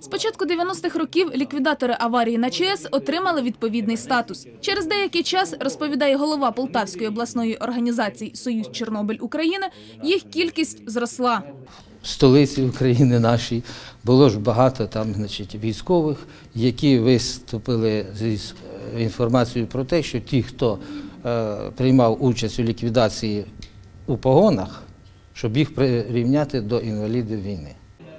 З початку 90-х років ліквідатори аварії на ЧАЕС отримали відповідний статус. Через деякий час, розповідає голова Полтавської обласної організації Союз Чорнобиль України, їх кількість зросла. в столиці України нашій було ж багато там, значить, військових, які виступили з інформацією про те, що ті, хто е, приймав участь у ліквідації у погонах, щоб їх прирівняти до інвалідів війни.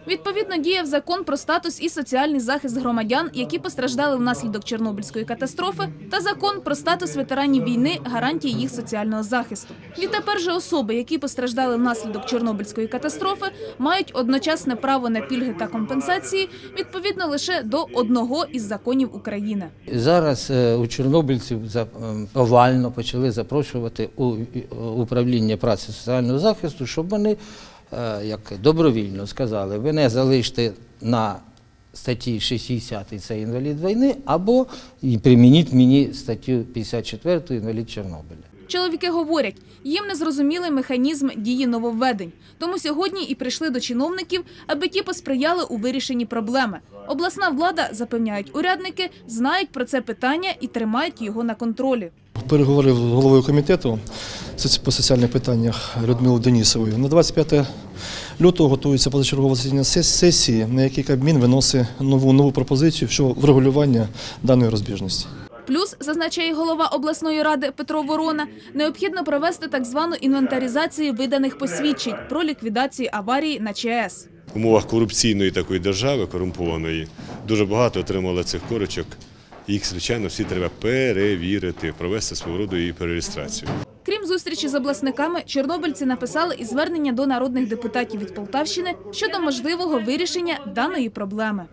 Відповідно діяв закон про статус і соціальний захист громадян, які постраждали внаслідок Чорнобильської катастрофи, та закон про статус ветеранів війни, гарантії їх соціального захисту. Відтепер же особи, які постраждали внаслідок Чорнобильської катастрофи, мають одночасне право на пільги та компенсації відповідно лише до одного із законів України. Зараз е, у чорнобильців ем, овально почали запрошувати у е, управління праці соціального захисту, щоб вони е, як добровільно сказали, ви не залиште на статті 60 це інвалід війни, або примініть мені статтю 54 інвалід Чорнобиля. Чоловіки говорять, їм не зрозумілий механізм дії нововведень. Тому сьогодні і прийшли до чиновників, аби ті посприяли у вирішенні проблеми. Обласна влада, запевняють урядники, знають про це питання і тримають його на контролі. Переговорив з головою комітету по соціальних питаннях Людмилою Денісовою. На 25 лютого готується позачергове засідання сесії, на якій Кабмін виносить нову нову пропозицію щодо врегулювання даної розбіжності. Плюс, зазначає голова обласної ради Петро Ворона, необхідно провести так звану інвентаризацію виданих посвідчень про ліквідацію аварії на ЧАЕС. В умовах корупційної такої держави, корумпованої, дуже багато отримали цих корочок. Їх, звичайно, всі треба перевірити, провести свого роду і перереєстрацію. Крім зустрічі з обласниками, чорнобильці написали і звернення до народних депутатів від Полтавщини щодо можливого вирішення даної проблеми.